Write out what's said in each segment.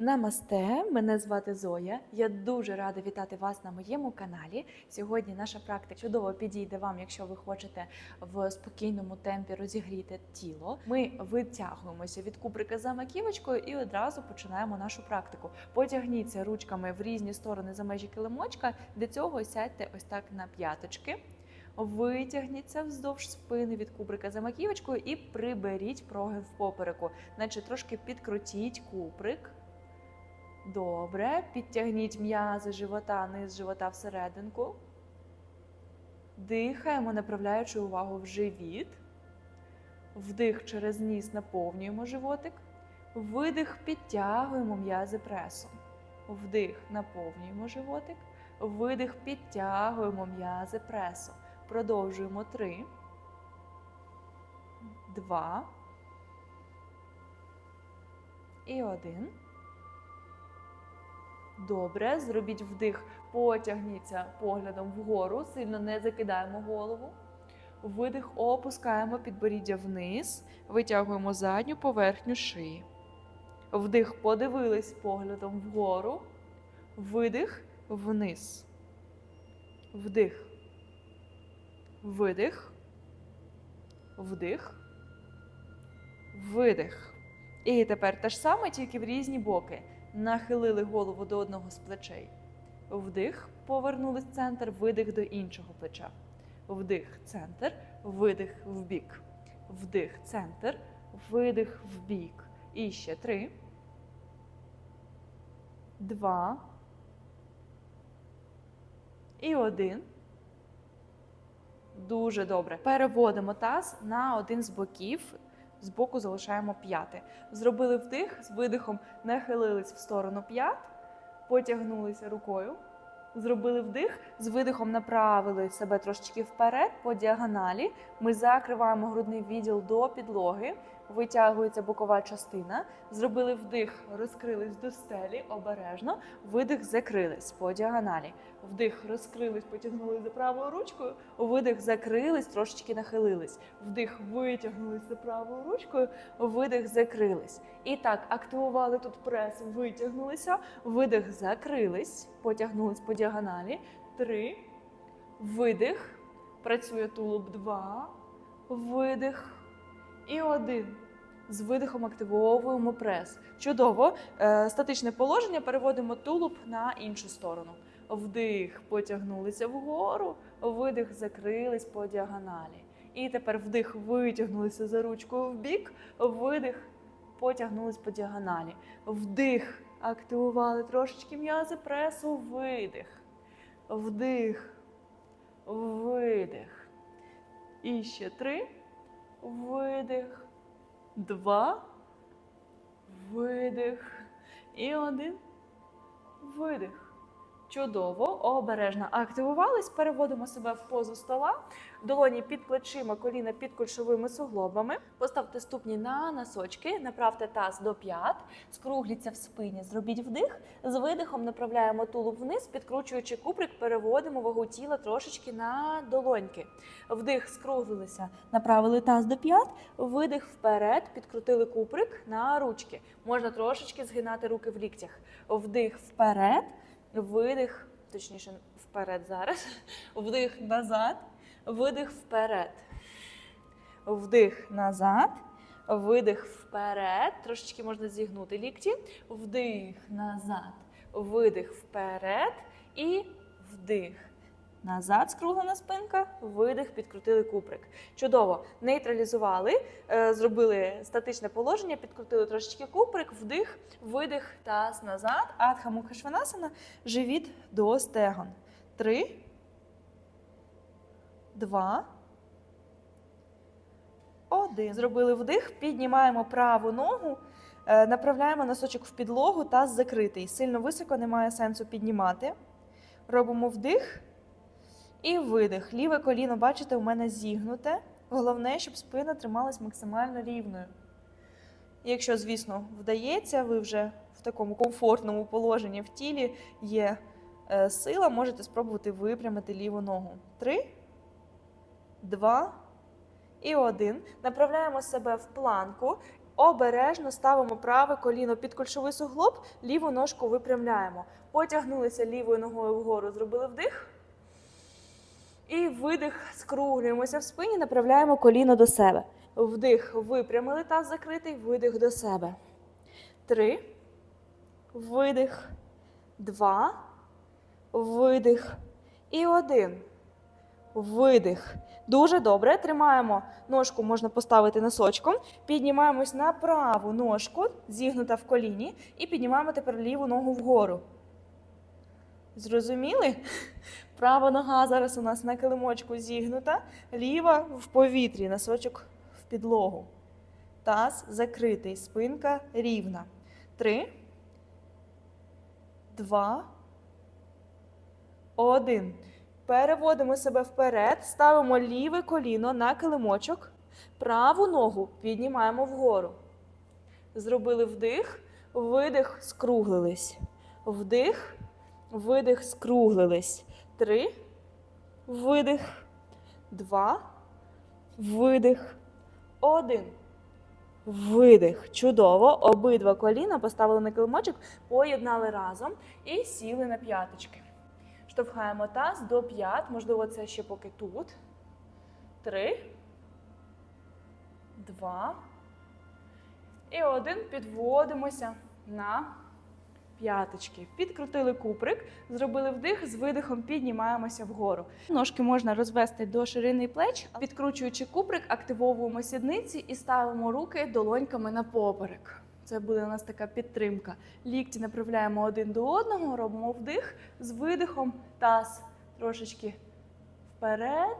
Намасте, мене звати Зоя. Я дуже рада вітати вас на моєму каналі. Сьогодні наша практика чудово підійде вам, якщо ви хочете в спокійному темпі розігріти тіло. Ми витягуємося від кубрика за маківочкою і одразу починаємо нашу практику. Потягніться ручками в різні сторони за межі килимочка. Для цього сядьте ось так на п'яточки. Витягніться вздовж спини від кубрика за маківочкою і приберіть прогин в попереку, наче трошки підкрутіть кубрик. Добре. Підтягніть м'язи живота, низ живота всерединку. Дихаємо, направляючи увагу в живіт. Вдих через ніс наповнюємо животик. Видих, підтягуємо м'язи пресом. Вдих, наповнюємо животик. Видих, підтягуємо м'язи пресом. Продовжуємо три. Два. І один. Добре, зробіть вдих, потягніться поглядом вгору, сильно не закидаємо голову. Видих, опускаємо підборіддя вниз, витягуємо задню поверхню шиї. Вдих, подивились поглядом вгору. Видих вниз. Вдих. Видих. Вдих. Видих. І тепер те ж саме, тільки в різні боки. Нахилили голову до одного з плечей. Вдих, повернулись в центр, видих до іншого плеча. Вдих, центр, видих в бік. Вдих, центр, видих в бік. І ще три. Два. І один. Дуже добре. Переводимо таз на один з боків. Збоку залишаємо п'яти. Зробили вдих, з видихом нахилились в сторону п'ят, потягнулися рукою. Зробили вдих, з видихом направили себе трошечки вперед по діагоналі. Ми закриваємо грудний відділ до підлоги, витягується бокова частина. Зробили вдих, розкрились до стелі обережно. Видих, закрились по діагоналі. Вдих, розкрились, потягнули за правою ручкою. Видих, закрились, трошечки нахилились. Вдих, витягнулись за правою ручкою. Видих, закрились. І так, активували тут прес, витягнулися. Видих, закрились, потягнулись по діагоналі. Три. Видих. Працює тулуб. Два. Видих. І один. З видихом активовуємо прес. Чудово. Е, Статичне положення переводимо тулуб на іншу сторону. Вдих, потягнулися вгору, видих, закрились по діагоналі. І тепер вдих, витягнулися за ручкою в бік, видих, потягнулись по діагоналі. Вдих, активували трошечки м'язи пресу, видих. Вдих, видих. І ще три. Видих. Два. Видих. І один. Видих. Чудово, обережно активувались. Переводимо себе в позу стола. Долоні під плечима, коліна під кульшовими суглобами. Поставте ступні на носочки, направте таз до п'ят, скругліться в спині. Зробіть вдих. З видихом направляємо тулуб вниз, підкручуючи куприк, переводимо вагу тіла трошечки на долоньки. Вдих, скруглилися, направили таз до п'ят, видих вперед, підкрутили куприк на ручки. Можна трошечки згинати руки в ліктях. Вдих вперед. Видих, точніше, вперед зараз. Вдих назад, видих вперед. Вдих назад, видих вперед. Трошечки можна зігнути лікті. Вдих назад, видих вперед і вдих. Назад скруглена спинка, видих, підкрутили куприк. Чудово. Нейтралізували, е, зробили статичне положення, підкрутили трошечки куприк, вдих, видих, таз назад. Адха Шванасана, живіт до стегон. Три. Два. Один. Зробили вдих, піднімаємо праву ногу, е, направляємо носочок в підлогу, таз закритий. Сильно високо немає сенсу піднімати. Робимо вдих. І видих. Ліве коліно, бачите, у мене зігнуте. Головне, щоб спина трималась максимально рівною. Якщо, звісно, вдається, ви вже в такому комфортному положенні в тілі є е, сила, можете спробувати випрямити ліву ногу. Три, два і один. Направляємо себе в планку. Обережно ставимо праве коліно під кульшовий суглоб, ліву ножку випрямляємо. Потягнулися лівою ногою вгору, зробили вдих. І видих, скруглюємося в спині, направляємо коліно до себе. Вдих, випрямили таз закритий, видих до себе. Три. Видих. Два. Видих. І один. Видих. Дуже добре. Тримаємо ножку, можна поставити носочком. Піднімаємось на праву ножку, зігнута в коліні, і піднімаємо тепер ліву ногу вгору. Зрозуміли? Права нога зараз у нас на килимочку зігнута, ліва в повітрі, носочок в підлогу. Таз закритий, спинка рівна. Три. Два. Один. Переводимо себе вперед, ставимо ліве коліно на килимочок, праву ногу піднімаємо вгору. Зробили вдих, видих, скруглились. Вдих, видих, скруглились. Три. Видих. Два. Видих. Один. Видих. Чудово. Обидва коліна поставили на килимочок, поєднали разом і сіли на п'яточки. Штовхаємо таз до п'ят. Можливо, це ще поки тут. Три. Два. І один. Підводимося на п'яточки. Підкрутили куприк, зробили вдих, з видихом піднімаємося вгору. Ножки можна розвести до ширини плеч. Підкручуючи куприк, активовуємо сідниці і ставимо руки долоньками на поперек. Це буде у нас така підтримка. Лікті направляємо один до одного, робимо вдих з видихом, таз трошечки вперед.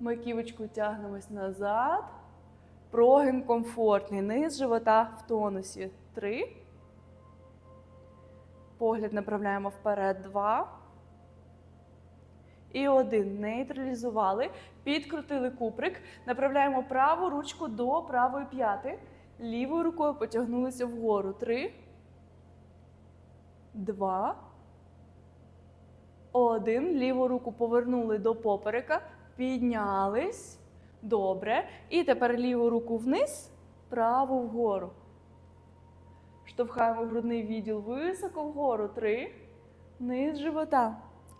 Маківочку тягнемось назад. Прогин комфортний. Низ живота в тонусі. Три. Погляд направляємо вперед. Два. І один. Нейтралізували. Підкрутили куприк. Направляємо праву ручку до правої п'яти. Лівою рукою потягнулися вгору. Три. Два. Один. Ліву руку повернули до поперека. Піднялись. Добре. І тепер ліву руку вниз, праву вгору. Штовхаємо грудний відділ високо вгору. Три. Низ живота.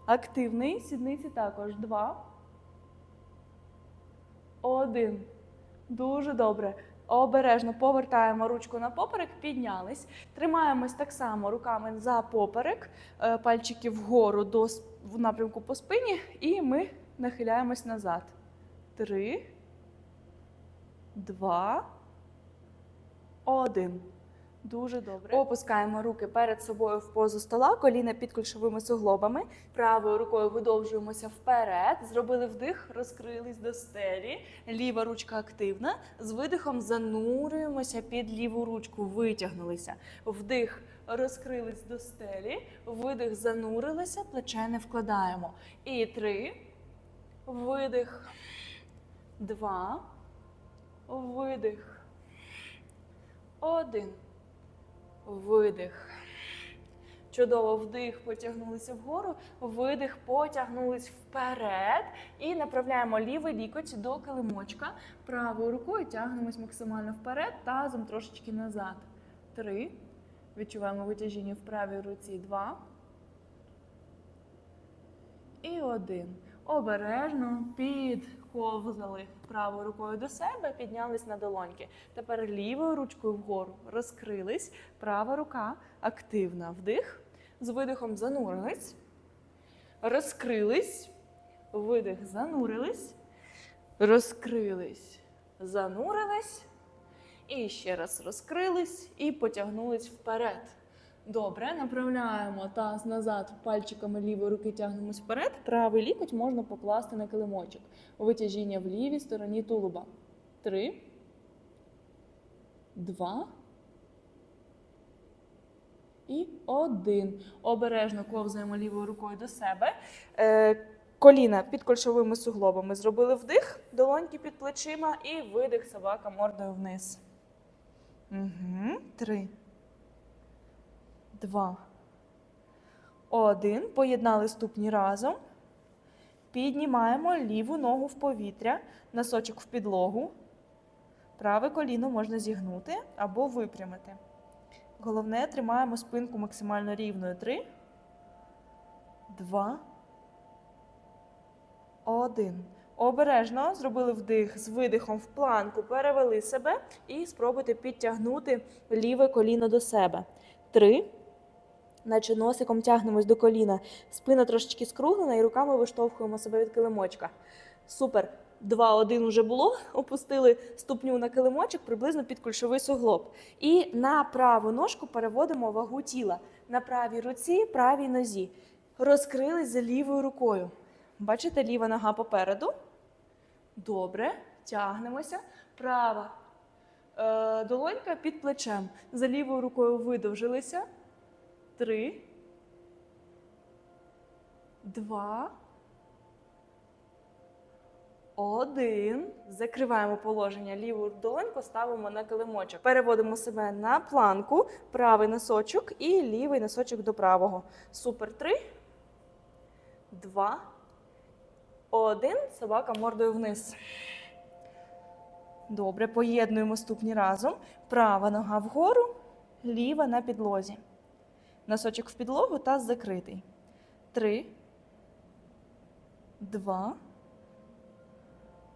Активний. Сідниці також. Два. Один. Дуже добре. Обережно повертаємо ручку на поперек, піднялись. Тримаємось так само руками за поперек, е, пальчики вгору до в напрямку по спині, і ми нахиляємось назад. Три, два, один. Дуже добре. Опускаємо руки перед собою в позу стола, коліна під кульшовими суглобами. Правою рукою видовжуємося вперед. Зробили вдих, розкрились до стелі. Ліва ручка активна. З видихом занурюємося під ліву ручку, витягнулися. Вдих, розкрились до стелі. Видих, занурилися, плече не вкладаємо. І три. Видих. Два. Видих. Один. Видих. Чудово, вдих, потягнулися вгору, видих, потягнулись вперед. І направляємо лівий лікоть до килимочка. Правою рукою тягнемось максимально вперед, тазом трошечки назад. Три. Відчуваємо витяжіння в правій руці. Два. І один. Обережно підковзали правою рукою до себе, піднялись на долоньки. Тепер лівою ручкою вгору розкрились. Права рука активна. Вдих. З видихом занурились. Розкрились. Видих, занурились. Розкрились. Занурились. І ще раз розкрились і потягнулись вперед. Добре, направляємо таз назад, пальчиками лівої руки тягнемось вперед. Правий лікоть можна покласти на килимочок. Витяжіння в лівій стороні тулуба. Три. Два. І один. Обережно ковзаємо лівою рукою до себе. Е, коліна під кольшовими суглобами. Зробили вдих, долоньки під плечима і видих собака мордою вниз. Угу. Три два, один. Поєднали ступні разом. Піднімаємо ліву ногу в повітря, носочок в підлогу. Праве коліно можна зігнути або випрямити. Головне, тримаємо спинку максимально рівною. Три, два, один. Обережно зробили вдих з видихом в планку, перевели себе і спробуйте підтягнути ліве коліно до себе. Три. Наче носиком тягнемось до коліна. Спина трошечки скруглена і руками виштовхуємо себе від килимочка. Супер. Два-один уже було. Опустили ступню на килимочок приблизно під кульшовий суглоб. І на праву ножку переводимо вагу тіла. На правій руці, правій нозі. Розкрились за лівою рукою. Бачите, ліва нога попереду. Добре. Тягнемося. Права е, долонька під плечем. За лівою рукою видовжилися. Три. Два. Один. Закриваємо положення. Ліву долоньку ставимо на килимочок. Переводимо себе на планку, правий носочок і лівий носочок до правого. Супер. Три. Два. Один. Собака мордою вниз. Добре. Поєднуємо ступні разом. Права нога вгору, ліва на підлозі. Носочок в підлогу, таз закритий. Три. Два.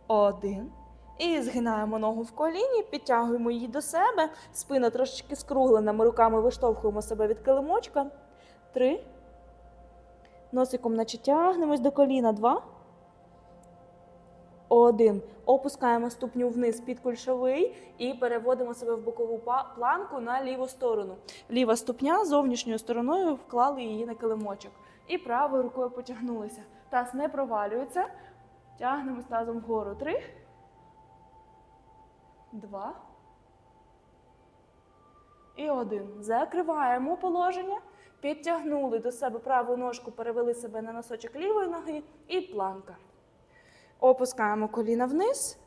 Один. І згинаємо ногу в коліні, підтягуємо її до себе. Спина трошечки скруглена. Ми руками виштовхуємо себе від килимочка. Три. Носиком наче тягнемось до коліна. Два. Один. Опускаємо ступню вниз під кульшовий і переводимо себе в бокову планку на ліву сторону. Ліва ступня зовнішньою стороною вклали її на килимочок. І правою рукою потягнулися. Таз не провалюється. Тягнемо тазом вгору. Три. Два. І один. Закриваємо положення. Підтягнули до себе праву ножку, перевели себе на носочок лівої ноги і планка. Опускаємо коліна вниз.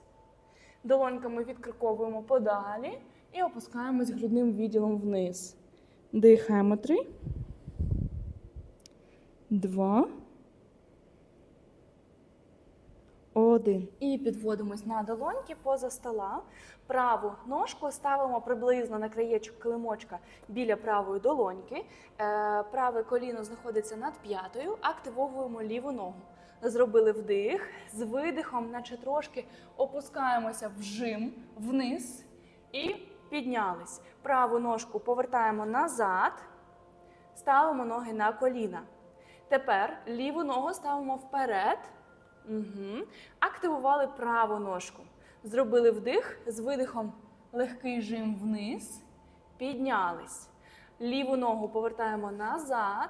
Долоньками відкриковуємо подалі і опускаємось грудним відділом вниз. Дихаємо три. Два. Один. І підводимось на долоньки поза стола. Праву ножку ставимо приблизно на краєчок килимочка біля правої долоньки. Е, Праве коліно знаходиться над п'ятою. Активовуємо ліву ногу. Зробили вдих з видихом, наче трошки опускаємося в жим вниз і піднялись. Праву ножку повертаємо назад, ставимо ноги на коліна. Тепер ліву ногу ставимо вперед. Угу. Активували праву ножку. Зробили вдих з видихом легкий жим вниз. Піднялись. Ліву ногу повертаємо назад.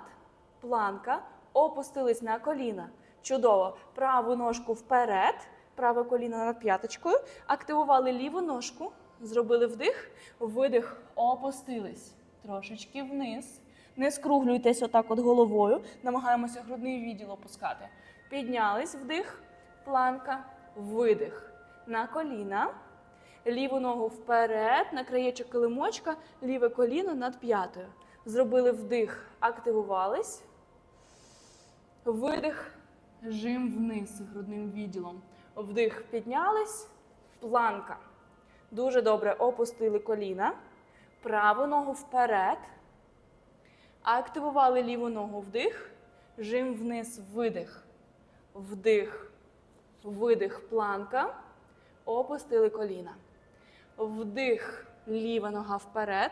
Планка. Опустились на коліна. Чудово. Праву ножку вперед. Праве коліно над п'яточкою. Активували ліву ножку. Зробили вдих. Видих. Опустились. Трошечки вниз. Не скруглюйтесь отак от головою. Намагаємося грудний відділ опускати. Піднялись вдих, планка, видих. На коліна. Ліву ногу вперед, на краєчок килимочка, ліве коліно над п'ятою. Зробили вдих, активувались. Видих, жим вниз грудним відділом. Вдих, піднялись, планка. Дуже добре опустили коліна. Праву ногу вперед. Активували ліву ногу вдих, жим вниз, видих. Вдих, видих, планка. Опустили коліна. Вдих, ліва нога вперед.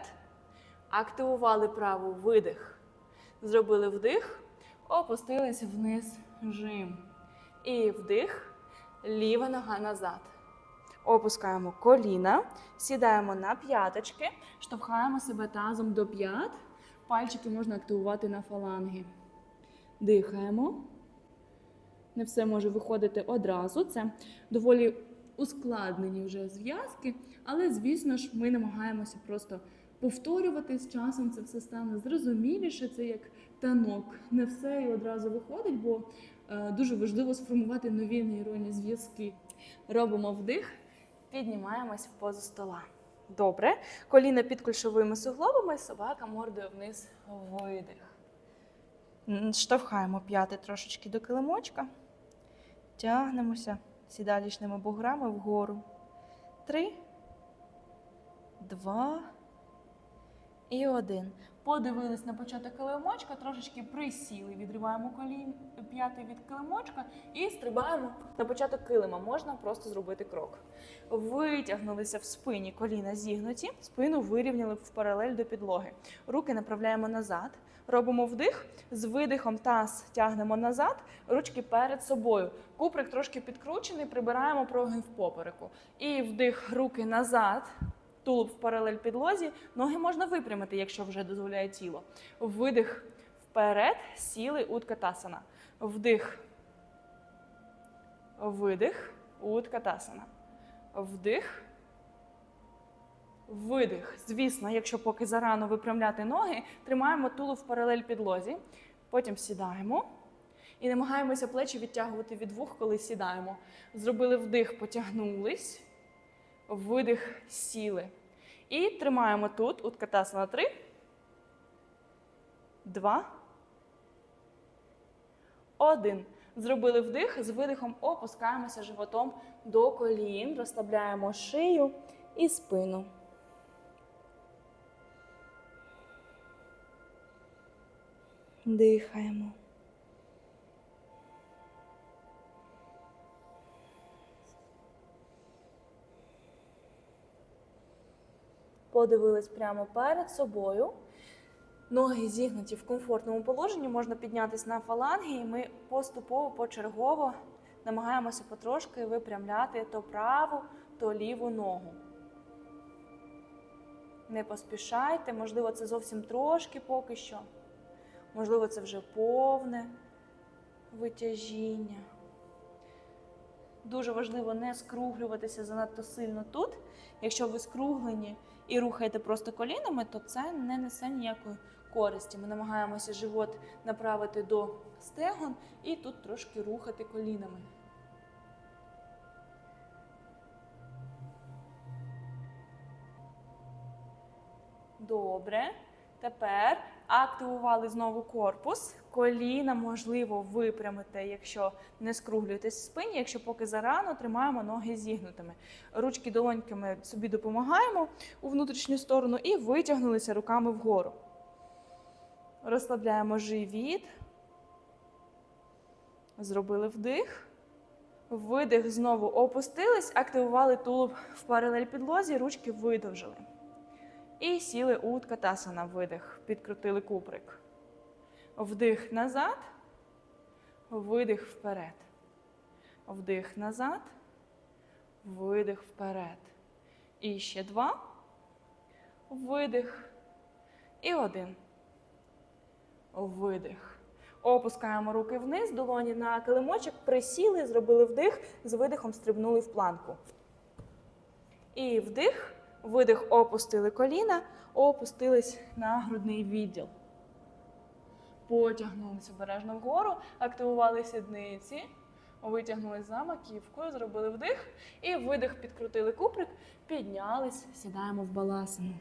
Активували праву видих. Зробили вдих, опустились вниз, жим. І вдих, ліва нога назад. Опускаємо коліна, сідаємо на п'яточки, штовхаємо себе тазом до п'ят. Пальчики можна активувати на фаланги. Дихаємо. Не все може виходити одразу. Це доволі ускладнені вже зв'язки, але, звісно ж, ми намагаємося просто повторювати з часом. Це все стане зрозуміліше. Це як танок. Не все і одразу виходить, бо е, дуже важливо сформувати нові нейронні зв'язки. Робимо вдих, піднімаємось в позу стола. Добре. Коліна під кульшовими суглобами, собака мордою вниз видих. Штовхаємо п'яти трошечки до килимочка. Тягнемося сідалічними буграми вгору. Три, два і один. Подивились на початок килимочка, трошечки присіли, відриваємо колін п'ятий від килимочка і стрибаємо на початок килима. Можна просто зробити крок. Витягнулися в спині, коліна зігнуті, спину вирівняли в паралель до підлоги. Руки направляємо назад. Робимо вдих, з видихом таз тягнемо назад, ручки перед собою. Куприк трошки підкручений, прибираємо прогин в попереку. І вдих, руки назад, тулуб в паралель підлозі. Ноги можна випрямити, якщо вже дозволяє тіло. Видих вперед, сіли уткатасана. Вдих, видих, уткатасана. Вдих. Видих. Звісно, якщо поки зарано випрямляти ноги, тримаємо тулуб в паралель підлозі. Потім сідаємо і намагаємося плечі відтягувати від вух, коли сідаємо. Зробили вдих, потягнулись, видих, сіли. І тримаємо тут уткатасана 3, 2, 1. Зробили вдих, з видихом опускаємося животом до колін, розслабляємо шию і спину. Дихаємо. Подивились прямо перед собою. Ноги зігнуті в комфортному положенні, можна піднятися на фаланги, і ми поступово, почергово намагаємося потрошки випрямляти то праву, то ліву ногу. Не поспішайте, можливо, це зовсім трошки поки що. Можливо, це вже повне витяжіння. Дуже важливо не скруглюватися занадто сильно тут. Якщо ви скруглені і рухаєте просто колінами, то це не несе ніякої користі. Ми намагаємося живот направити до стегон і тут трошки рухати колінами. Добре. Тепер активували знову корпус. Коліна можливо випрямити, якщо не скруглюєтесь в спині. Якщо поки зарано, тримаємо ноги зігнутими. Ручки долоньками собі допомагаємо у внутрішню сторону і витягнулися руками вгору. Розслабляємо живіт. Зробили вдих. Видих, знову опустились, активували тулуб в паралель підлозі, ручки видовжили. І сіли у ткатасана, видих, підкрутили куприк. Вдих назад, видих вперед. Вдих назад, видих вперед. І ще два. Видих. І один. Видих. Опускаємо руки вниз, долоні на килимочок, присіли, зробили вдих, з видихом стрибнули в планку. І вдих. Видих, опустили коліна, опустились на грудний відділ. Потягнулися обережно вгору, активували сідниці, витягнули за маківкою, зробили вдих і видих, підкрутили куприк, піднялись, сідаємо в баласину.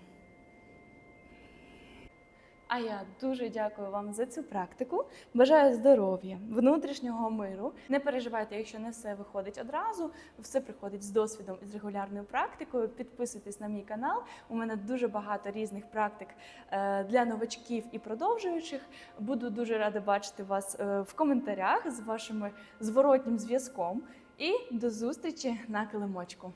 А я дуже дякую вам за цю практику. Бажаю здоров'я, внутрішнього миру. Не переживайте, якщо не все виходить одразу, все приходить з досвідом і з регулярною практикою. Підписуйтесь на мій канал. У мене дуже багато різних практик е, для новачків і продовжуючих. Буду дуже рада бачити вас е, в коментарях з вашим зворотнім зв'язком. І до зустрічі на килимочку.